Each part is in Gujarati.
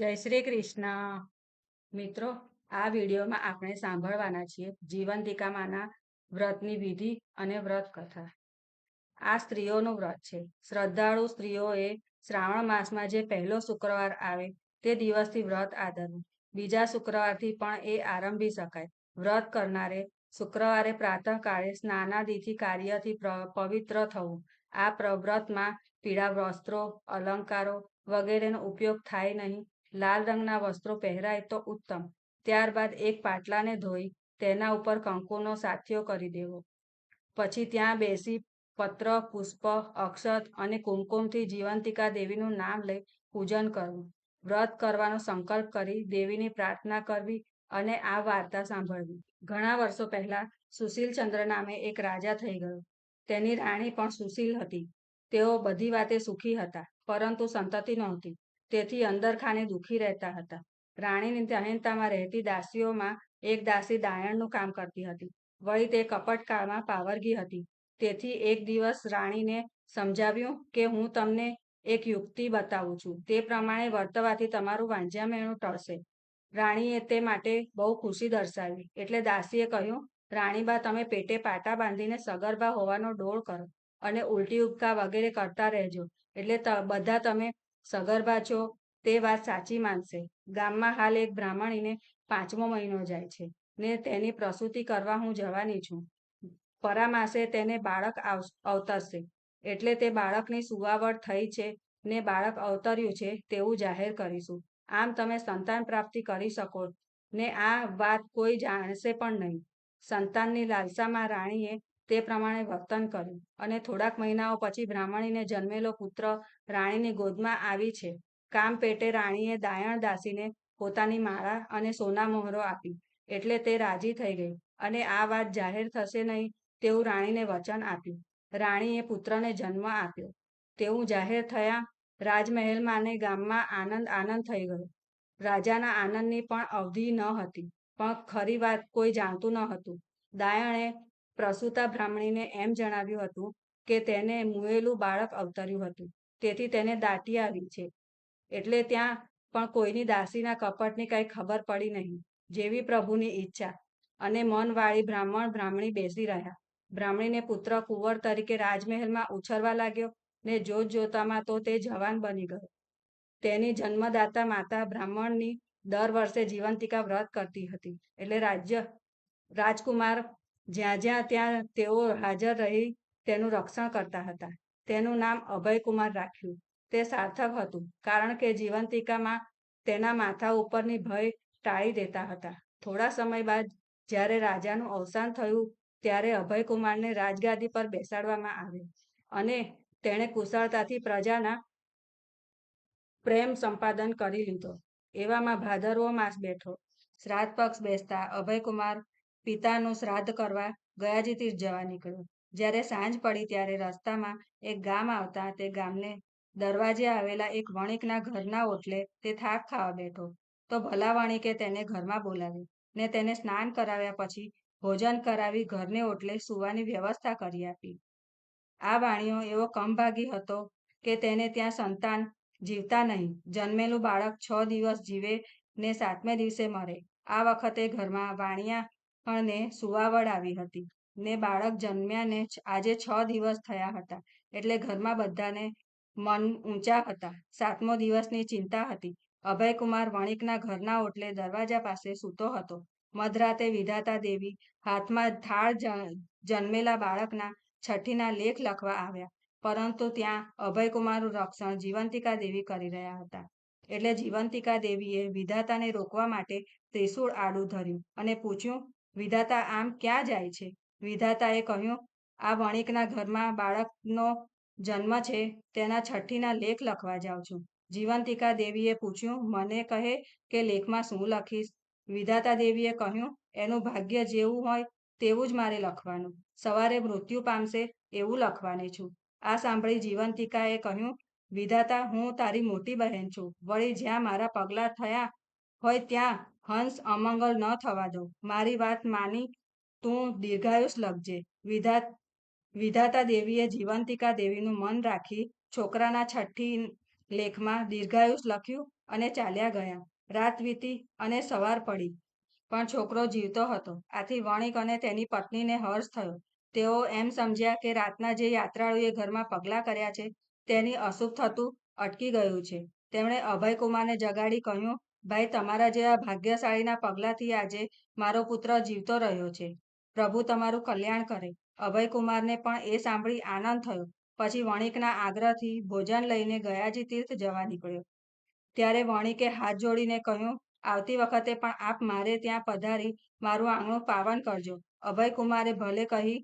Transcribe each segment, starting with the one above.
જય શ્રી કૃષ્ણ. મિત્રો, આ વિડીયોમાં આપણે સાંભળવાના છીએ જીવંતિકામાંના વ્રતની વિધિ અને વ્રત કથા આ સ્ત્રીઓનું વ્રત છે. શ્રદ્ધાળુ સ્ત્રીઓએ શ્રાવણ માસમાં જે પહેલો શુક્રવાર આવે તે દિવસથી વ્રત આદરવું. બીજા શુક્રવારથી પણ એ આરંભી શકાય. વ્રત કરનારે શુક્રવારે પ્રાતઃકાળે સ્નાનાદિથી કાર્યથી પવિત્ર થવું. આ પ્રવ્રતમાં પીળા વસ્ત્રો અલંકારો વગેરેનો ઉપયોગ થાય નહીં. લાલ રંગના વસ્ત્રો પહેરાય તો ઉત્તમ. ત્યારબાદ એક પાટલાને ધોઈ તેના ઉપર કંકુનો સાથિયો કરી દેવો. પછી ત્યાં બેસી પત્ર, પુષ્પ, અક્ષત અને કુમકુમથી જીવંતિકા દેવીનું નામ લઈ પૂજન કરવું. વ્રત કરવાનો સંકલ્પ કરી દેવીની પ્રાર્થના કરવી અને આ વાર્તા સાંભળવી. ઘણા વર્ષો પહેલા સુશીલ ચંદ્ર નામે એક રાજા થઈ ગયો. તેની રાણી પણ સુશીલ હતી. તેઓ બધી વાતે સુખી હતા, પરંતુ સંતતિ નહોતી. તેથી અંદરખાને દુઃખી રહેતા હતા. રાણીની તહેનતામાં રહેતી દાસીઓમાં એક દાસી દાયણનું કામ કરતી હતી. વળી તે કપટકાળમાં પાવરગી હતી. તેથી એક દિવસ રાણીને સમજાવ્યું કે હું તમને એક યુક્તિ બતાવું છું. તે પ્રમાણે વર્તવાથી તમારું વાંજ્યામેણું ટળશે. રાણીએ તે માટે બહુ ખુશી દર્શાવી. એટલે દાસીએ કહ્યું, રાણીબા, તમે પેટે પાટા બાંધીને સગર્ભા હોવાનો ડોળ કરો અને ઉલટી ઉબકા વગેરે કરતા રહેજો. એટલે બધા તમે સગર્ભા છો તે વાત સાચી માનશે. ગામમાં હાલ એક બ્રાહ્મણીને પાંચમો મહિનો જાય છે ને તેની પ્રસૂતિ કરવા હું જવાની છું. પરામાસે તેને બાળક અવતરશે. એટલે તે બાળકની સુવાવડ થઈ છે ને બાળક અવતર્યું છે તેવું જાહેર કરીશું. આમ તમે સંતાન પ્રાપ્તિ કરી શકો ને આ વાત કોઈ જાણશે પણ નહીં. સંતાનની લાલસામાં રાણીએ તે પ્રમાણે વર્તન કર્યું અને થોડાક મહિનાઓ પછી બ્રાહ્મણીને જન્મેલો પુત્ર રાણીની ગોદમાં આવી છે. કામ પેટે રાણીએ દાયણ દાસીને પોતાની માળા અને સોના મોહરો આપી એટલે તે રાજી થઈ ગઈ અને આ વાત જાહેર થશે નહીં તેવું રાણીને વચન આપ્યું. રાણીએ પુત્રને જન્મ આપ્યો. તેવું જાહેર થયા રાજમહેલમાં અને ગામમાં આનંદ આનંદ થઈ ગયો. રાજાના આનંદની પણ અવધિ ન હતી, પણ ખરી વાત કોઈ જાણતું ન હતું. દાયણે પ્રસૂતા બ્રાહ્મણીને એમ જણાવ્યું હતું કે તેને મુએલું બાળક અવતર્યું હતું. તેથી તેને દાટી આવી છે. એટલે ત્યાં પણ કોઈની દાસીના કપટની કાંઈ ખબર પડી નહીં, જેવી પ્રભુની ઈચ્છા. અને મનવાળી બ્રાહ્મણ બ્રાહ્મણી બેસી રહ્યા. બ્રાહ્મણીને પુત્ર કુંવર તરીકે રાજમહેલમાં ઉછરવા લાગ્યો ને જોત જોતામાં તો તે જવાન બની ગયો. તેની જન્મદાતા માતા બ્રાહ્મણની દર વર્ષે જીવંતિકા વ્રત કરતી હતી. એટલે રાજ્ય રાજકુમાર જ્યાં જ્યાં ત્યાં તેઓ હાજર રહી તેનું રક્ષણ કરતા હતા. તેનું નામ અભયકુમાર રાખ્યું. તે સાર્થક હતું, કારણ કે જીવંતિકામાં તેના માથા ઉપરની ભય ટાળી દેતા હતા. થોડા સમય બાદ, જ્યારે રાજાનું અવસાન થયું, ત્યારે અભયકુમારને રાજગાદી પર બેસાડવામાં આવ્યો અને તેણે કુશળતાથી પ્રજાના પ્રેમ સંપાદન કરી લીધો. એવામાં ભાદરવો માસ બેઠો. શ્રાદ્ધ પક્ષ બેસતા અભયકુમાર પિતાનું શ્રાદ્ધ કરવા ગયાજી તીર્થ જવા નીકળ્યો. જ્યારે સાંજ પડી ત્યારે રસ્તામાં એક ગામ આવતા તે ગામને દરવાજે આવેલા એક વણિકના ઘરના ઓટલે તે થાક ખાવા બેઠો. તો ભલા વણિકે તેને ઘરમાં બોલાવી ને તેને સ્નાન કરાવ્યા પછી ભોજન કરાવી ઘરને ઓટલે સુવાની વ્યવસ્થા કરી આપી. આ વાણીઓ એવો કમભાગી હતો કે તેને ત્યાં સંતાન જીવતા નહીં. જન્મેલું બાળક છ દિવસ જીવે ને સાતમે દિવસે મરે. આ વખતે ઘરમાં વાણિયા ને સુવાવડ આવી હતી. ને બાળક જન્મ્યાને આજે છ દિવસ થયા હતા. એટલે ઘરમાં બધાને મન ઊંચા હતા. સાતમો દિવસની ચિંતા હતી. અભયકુમાર વણિકના ઘરના ઓટલે દરવાજા પાસે સૂતો હતો. મધરાતે વિધાતા દેવી હાથમાં થાળ જન્મેલા બાળકના છઠ્ઠીના લેખ લખવા આવ્યા. પરંતુ ત્યાં અભયકુમારનું રક્ષણ જીવંતિકા દેવી કરી રહ્યા હતા. એટલે જીવંતિકા દેવીએ વિધાતાને રોકવા માટે ત્રિશુળ આડું ધર્યું અને પૂછ્યું વિધાતા આમ ક્યાં જાય છે? વિધાતાએ કહ્યું, આ વણિકના ઘરમાં બાળકનો જન્મ છે, તેના છઠ્ઠીના લેખ લખવા જાઉં છું. જીવંતિકા દેવીએ પૂછ્યું, મને કહે કે લેખમાં શું લખીશ? વિધાતા દેવીએ કહ્યું, એનું ભાગ્ય જેવું હોય તેવું જ મારે લખવાનું. સવારે મૃત્યુ પામશે એવું લખવાની છું. આ સાંભળી જીવંતિકાએ કહ્યું, વિધાતા, હું તારી મોટી બહેન છું. વળી જ્યાં મારા પગલાં થયા હોય ત્યાં હંસ અમંગળ ન થવા દો. મારી વાત માની તું દીર્ઘાયુષ લખજે. વિધા વિધાતા દેવીએ જીવંતિકા દેવીનું મન રાખી છોકરાના છઠ્ઠી લેખમાં દીર્ઘાયુષ લખ્યું અને ચાલ્યા ગયા. રાત વીતી અને સવાર પડી, પણ છોકરો જીવતો હતો. આથી વણિક અને તેની પત્નીને હર્ષ થયો. તેઓ એમ સમજ્યા કે રાતના જે યાત્રાળુએ ઘરમાં પગલાં કર્યા છે, તેની અશુભ થતું અટકી ગયું છે. તેમણે અભયકુમારને જગાડી કહ્યું ભાઈ, તમારા જેવા ભાગ્યશાળીના પગલાંથી આજે મારો પુત્ર જીવતો રહ્યો છે. પ્રભુ તમારું કલ્યાણ કરે. અભયકુમારને પણ એ સાંભળી આનંદ થયો. પછી વણિકના આગ્રહથી ભોજન લઈને ગયાજી તીર્થ જવા નીકળ્યો. ત્યારે વણિકે હાથ જોડીને કહ્યું, આવતી વખતે પણ આપ મારે ત્યાં પધારી મારું આંગણું પાવન કરજો. અભયકુમારે ભલે કહી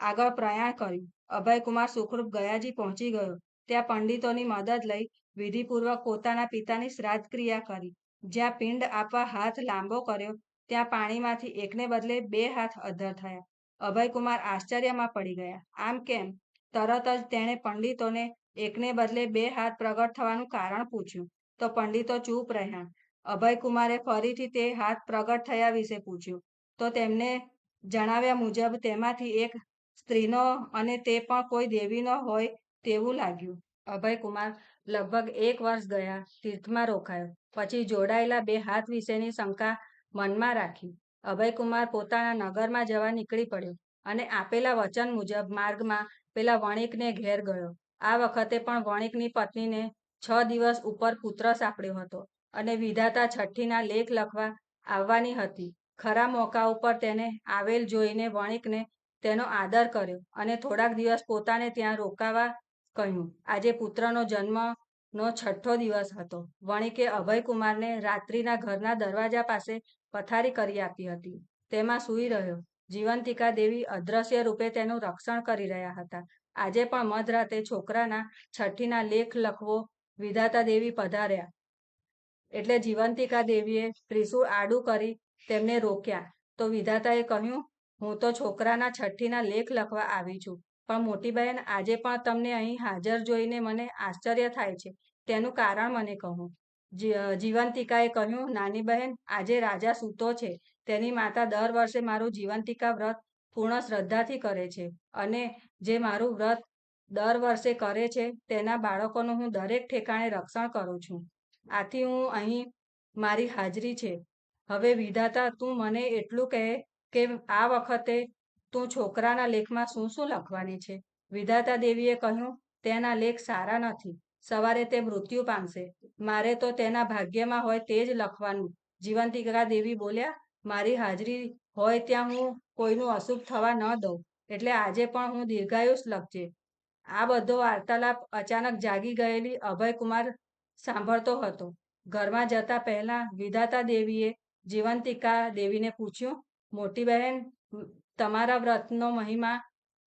આગળ પ્રયાણ કર્યું. અભયકુમાર સુખરૂપ ગયાજી પહોંચી ગયો. ત્યાં પંડિતોની મદદ લઈ વિધિપૂર્વક પોતાના પિતાની શ્રાદ્ધ ક્રિયા કરી. જ્યાં પિંડ આપવા હાથ લાંબો કર્યો, ત્યાં પાણીમાંથી એકને બદલે બે હાથ અધર થયા. અભયકુમાર આશ્ચર્યમાં પડી ગયા. આમ કેમ? તરત જ તેણે પંડિતોને એકને બદલે બે હાથ પ્રગટ થવાનું કારણ પૂછ્યું. તો પંડિતો ચૂપ રહ્યા. અભયકુમારે ફરીથી તે હાથ પ્રગટ થયા વિશે પૂછ્યું. તો તેમને જણાવ્યા મુજબ તેમાંથી એક સ્ત્રીનો અને તે પણ કોઈ દેવીનો હોય તેવું લાગ્યું. અભયકુમાર લગભગ એક વર્ષ ગયા, તીર્થમાં રોકાયો. પછી જોડાયેલા બે હાથ વિશેની શંકા મનમાં રાખી. અભયકુમાર પોતાના નગરમાં જવા નીકળી પડ્યો અને આપેલા વચન મુજબ માર્ગમાં પેલા વણિકને ઘેર ગયો. આ વખતે પણ વણિકની પત્નીને છ દિવસ ઉપર પુત્ર સાંપડ્યો હતો અને વિધાતા છઠ્ઠીના લેખ લખવા આવવાની હતી. ખરા મોકા ઉપર તેને આવેલ જોઈને વણિકને તેનો આદર કર્યો અને થોડાક દિવસ પોતાને ત્યાં રોકાવા કહ્યું. આજે પુત્રનો જન્મનો છઠ્ઠો દિવસ હતો. વણિકે અભયકુમારને રાત્રિના ઘરના દરવાજા પાસે પથારી કરી આપી હતી. તેમાં સૂઈ રહ્યો. જીવંતિકા દેવી અદ્રશ્ય રૂપે તેનું રક્ષણ કરી રહ્યા હતા. આજે પણ મધરાતે છોકરાના છઠ્ઠીના લેખ લખવો વિધાતા દેવી પધાર્યા. એટલે જીવંતિકા દેવીએ ત્રિશુળ આડું કરી તેમને રોક્યા. તો વિધાતાએ કહ્યું, હું તો છોકરાના છઠ્ઠીના લેખ લખવા આવી છું. પણ મોટી બહેન, આજે પણ તમને અહીં હાજર જોઈને મને આશ્ચર્ય થાય છે. તેનું કારણ મને કહો. જીવંતિકાએ કહ્યું, નાની બહેન, આજે રાજા સૂતો છે. તેની માતા દર વર્ષે મારું જીવંતિકા વ્રત પૂર્ણ શ્રદ્ધાથી કરે છે અને જે મારું વ્રત દર વર્ષે કરે છે, તેના બાળકોનું હું દરેક ઠેકાણે રક્ષણ કરું છું. આથી હું અહીં મારી હાજરી છે. હવે વિધાતા, તું મને એટલું કહે કે આ વખતે તું છોકરાના લેખમાં શું શું લખવાની છે? વિધાતા દેવીએ કહ્યું, તેના લેખ સારા નથી. સવારે તે મૃત્યુ પામશે. મારે તો તેના ભાગ્યમાં હોય તે જ લખવાનું. જીવંતિકા દેવી બોલ્યા, મારી હાજરી હોય ત્યાં હું કોઈનું અશુભ થવા ન દઉં. એટલે આજે પણ હું દીર્ઘાયુષ લખજે. આ બધો વાર્તાલાપ અચાનક જાગી ગયેલી અભયકુમાર સાંભળતો હતો. ઘરમાં જતા પહેલા વિધાતા દેવીએ જીવંતિકા દેવીને પૂછ્યું, મોટી બહેન તમારા વ્રતનો મહિમા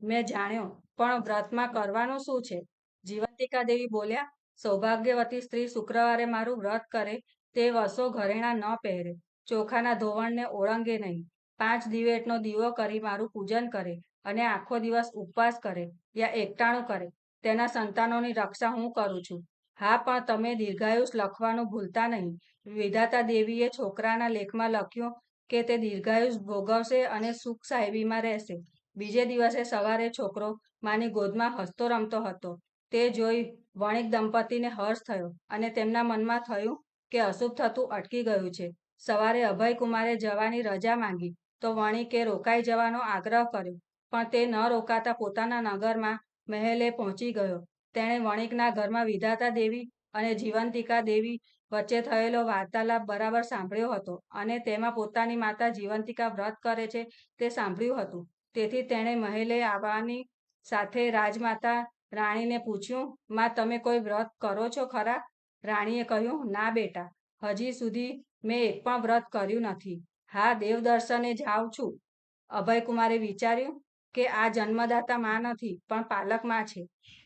મેં જાણ્યો, પણ વ્રતમાં કરવાનું શું છે? જીવંતિકા દેવી બોલ્યા, સૌભાગ્યવતી સ્ત્રી શુક્રવારે મારું વ્રત કરે, તે વસો ઘરેણા ન પહેરે, ચોખાના ધોવણને ઓળંગે નહીં. પાંચ દિવેટનો દીવો કરી મારું પૂજન કરે અને આખો દિવસ ઉપવાસ કરે યા એકટાણું કરે. તેના સંતાનોની રક્ષા હું કરું છું. હા, પણ તમે દીર્ઘાયુષ લખવાનું ભૂલતા નહીં. વિધાતા દેવીએ છોકરાના લેખમાં લખ્યું કે તે દીર્ઘાયુષ ભોગવશે અને સુખ સાહેબીમાં રહેશે. બીજે દિવસે સવારે છોકરો માની ગોદમાં હસતો રમતો હતો. તે જોઈ વણિક દંપતીને હર્ષ થયો અને તેમના મનમાં થયું કે અશુભ થતું અટકી ગયું છે. સવારે અભયકુમારે જવાની રજા માંગી તો વણિકે રોકાઈ જવાનો આગ્રહ કર્યો, પણ તે ન રોકાતા પોતાના નગરમાં મહેલે પહોંચી ગયો. તેણે વણિકના ઘરમાં વિધાતા દેવી અને જીવંતિકા દેવી વચ્ચે થયેલો વાર્તાલાપ બરાબર સાંભળ્યો હતો અને તેમાં પોતાની માતા જીવંતિકા વ્રત કરે છે તે સાંભળ્યું હતું. તેથી તેણે મહેલે આવવાની સાથે રાજમાતા રાણીને પૂછ્યું, માં, તમે કોઈ વ્રત કરો છો ખરા? રાણીએ કહ્યું, ના બેટા, હજી સુધી મેં એક પણ વ્રત કર્યું નથી. હા, દેવદર્શને જાઉં છું. અભયકુમારે વિચાર્યું કે આ જન્મદાતા માં નથી, પણ પાલકમાં છે.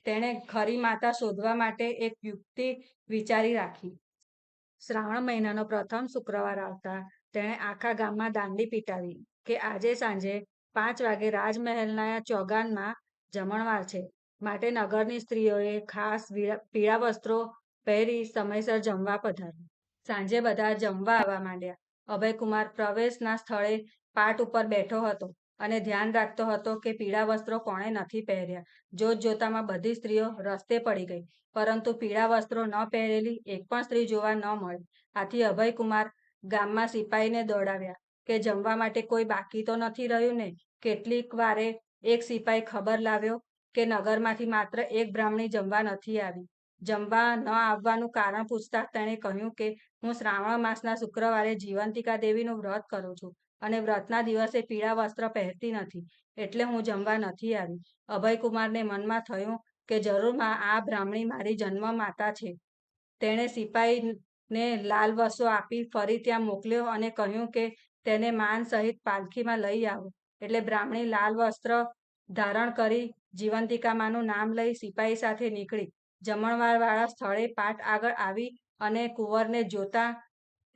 તેણે ખરી માતા શોધવા માટે એક યુક્તિ વિચારી રાખી. શ્રાવણ મહિનાનો પ્રથમ શુક્રવાર આવતા તેણે આખા ગામમાં દાંડી પીટાવી કે આજે સાંજે પાંચ વાગે રાજમહેલના ચોગાનમાં જમણવાર છે. માટે નગરની સ્ત્રીઓએ ખાસ પીળા વસ્ત્રો પહેરી સમયસર જમવા પધાર્યું સાંજે બધા જમવા આવવા માંડ્યા. અભયકુમાર પ્રવેશના સ્થળે પાટ ઉપર બેઠો હતો. અને ધ્યાન રાખતો હતો કે પીળા વસ્ત્રો કોણે નથી પહેર્યા. જોત જોતામાં બધી સ્ત્રીઓ રસ્તે પડી ગઈ, પરંતુ પીળા વસ્ત્રો ન પહેરેલી એક પણ સ્ત્રી જોવા ન મળી. આથી અભયકુમાર ગામમાં સિપાહીને દોડાવ્યા, કે જમવા માટે કોઈ બાકી તો નથી રહ્યું ને? કેટલીક વારે એક સિપાહી ખબર લાવ્યો કે નગરમાંથી માત્ર એક બ્રાહ્મણી જમવા નથી આવી. જમવા ન આવવાનું કારણ પૂછતા તેણે કહ્યું કે હું શ્રાવણ માસના શુક્રવારે જીવંતિકા દેવીનું વ્રત કરું છું. અને વ્રતના દિવસે પીળા વસ્ત્ર પહેરતી નથી, એટલે હું જમવા નથી આવી. અભયકુમારને મનમાં થયું કે જરૂર આ બ્રાહ્મણી મારી જન્મ માતા છે. તેણે સિપાહીને લાલ વસો આપી ફરી ત્યાં મોકલ્યો અને કહ્યું કે તેને માન સહિત પાલખીમાં લઈ આવો. એટલે બ્રાહ્મણી લાલ વસ્ત્ર ધારણ કરી જીવંતિકામાનું નામ લઈ સિપાહી સાથે નીકળી. જમણવાર વાળા સ્થળે પાટ આગળ આવી અને કુંવરને જોતા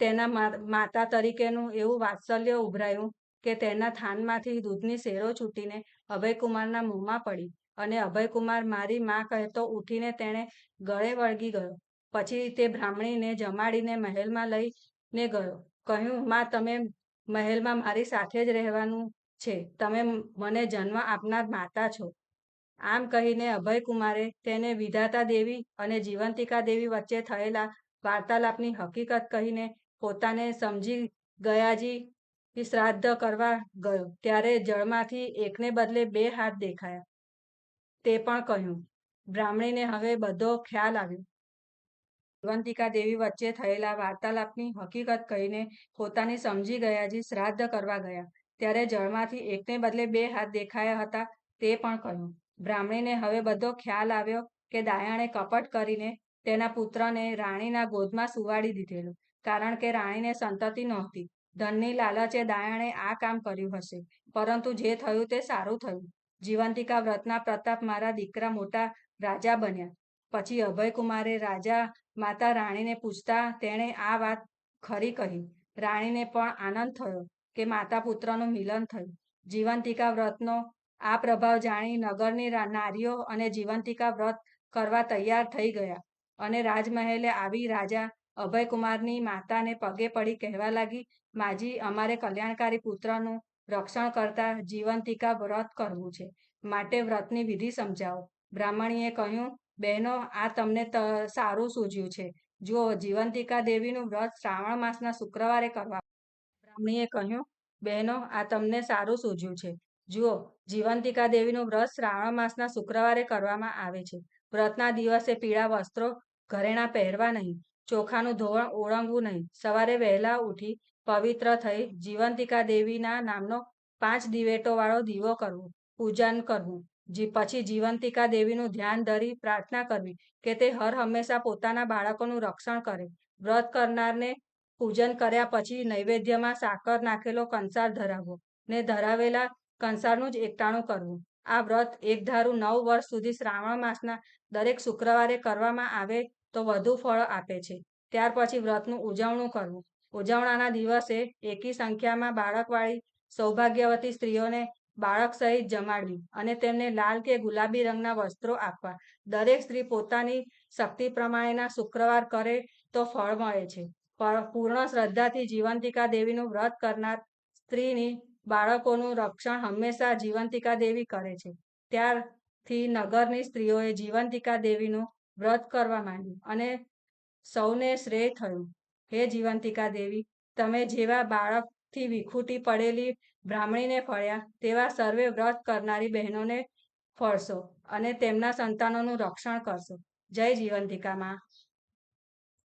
તેના માતા તરીકેનું એવું વાત્સલ્ય ઉભરાયું કે તેના થાનમાંથી દૂધની શેરો છૂટીને અભયકુમારના મોંમાં પડી અને અભયકુમાર મારી માં કહેતો ઉઠીને તેણે ગળે વળગી ગયો. પછી તે બ્રાહ્મણીને જમાડીને મહેલમાં લઈને ગયો. કહ્યું, માં, તમે મહેલમાં મારી સાથે જ રહેવાનું છે. તમે મને જન્મ આપનાર માતા છો. આમ કહીને અભયકુમારે તેને વિધાતા દેવી અને જીવંતિકા દેવી વચ્ચે થયેલા વાર્તાલાપની હકીકત કહીને પોતાને સમજી ગયાજી શ્રાદ્ધ કરવા ગયો. ત્યારે જળમાંથી એકને બદલે બે હાથ દેખાયા. તે પણ કહ્યું, બ્રાહ્મણીને હવે બધો ખ્યાલ આવ્યો. ભગવંતિકા દેવી વચ્ચે થયેલા વાર્તાલાપની હકીકત કહીને પોતાની સમજી ગયાજી શ્રાદ્ધ કરવા ગયા. ત્યારે જળમાંથી એકને બદલે બે હાથ દેખાયા હતા. તે પણ કહ્યું, બ્રાહ્મણીને હવે બધો ખ્યાલ આવ્યો કે દાયાણે કપટ કરીને તેના પુત્રને રાણીના ગોદમાં સુવાડી દીધેલો. કારણ કે રાણીને સંતતિ નહોતી. ધનની લાલચે દાયાણે આ કામ કર્યું હશે. પરંતુ જે થયું તે સારું થયું. જીવંતિકા વ્રતના પ્રતાપ મારા દીકરા મોટા રાજા બન્યા. પછી અભયકુમારે રાજા માતા રાણીને પૂછતા તેણે આ વાત ખરી કહી. રાણીને પણ આનંદ થયો કે માતા પુત્રનું મિલન થયું. જીવંતિકા વ્રતનો આ પ્રભાવ જાણી નગરની નારીઓ અને જીવંતિકા વ્રત કરવા તૈયાર થઈ ગયા અને રાજમહેલે આવી રાજા અભયકુમારની માતાને પગે પડી કહેવા લાગી, માજી, અમારે કલ્યાણકારી પુત્રનું રક્ષણ કરતા જીવંતિકા વ્રત કરવું છે. માટે વ્રતની વિધિ સમજાવો. બ્રાહ્મણીએ કહ્યું, બહેનો, આ તમને સારું સૂજ્યું છે. જુઓ, જીવંતિકા દેવીનું વ્રત શ્રાવણ માસના શુક્રવારે કરવા. બ્રાહ્મણીએ કહ્યું, બહેનો, આ તમને સારું સૂજ્યું છે. જુઓ, જીવંતિકા દેવીનું વ્રત શ્રાવણ માસના શુક્રવારે કરવામાં આવે છે. વ્રતના દિવસે પીળા વસ્ત્રો ઘરેણા પહેરવા નહીં. ચોખાનું ધોવણ ઓળંગવું નહીં. સવારે વહેલા ઉઠી પવિત્ર થઈ જીવંતિકા દેવીના નામનો પાંચ દિવેટો વાળો દીવો કરવો, પૂજન કરવું પછી જીવંતિકા દેવીનું ધ્યાન ધરી પ્રાર્થના કરવી કે તે હર હંમેશા પોતાના બાળકોનું રક્ષણ કરે. વ્રત કરનારને પૂજન કર્યા પછી નૈવેદ્યમાં સાકર નાખેલો કંસાર ધરાવવો ને ધરાવેલા કંસારનું જ એકટાણું કરવું. આ વ્રત એકધારું નવ વર્ષ સુધી શ્રાવણ માસના દરેક શુક્રવારે કરવામાં આવે તો વધુ ફળ આપે છે. ત્યાર પછી વ્રતનું ઉજવણું કરવું. ઉજવણાના દિવસે એકી સંખ્યામાં બાળકવાળી સૌભાગ્યવતી સ્ત્રીઓને બાળક સહિત જમાડવી અને તેમને લાલ કે ગુલાબી રંગના વસ્ત્રો આપવા. દરેક સ્ત્રી પોતાની શક્તિ પ્રમાણેના શુક્રવાર કરે તો ફળ મળે છે. પૂર્ણ શ્રદ્ધાથી જીવંતિકા દેવીનું વ્રત કરનાર સ્ત્રીની બાળકોનું રક્ષણ હંમેશા જીવંતિકા દેવી કરે છે. ત્યારથી નગરની સ્ત્રીઓએ જીવંતિકા દેવીનું વ્રત કરવા માંડ્યું અને સૌને શ્રેય થયું. હે જીવંતિકા દેવી, તમે જેવા બાળકથી વિખૂટી પડેલી બ્રાહ્મણીને ફળ્યા, તેવા સર્વે વ્રત કરનારી બહેનોને ફળશો અને તેમના સંતાનોનું રક્ષણ કરશો. જય જીવંતિકામાં.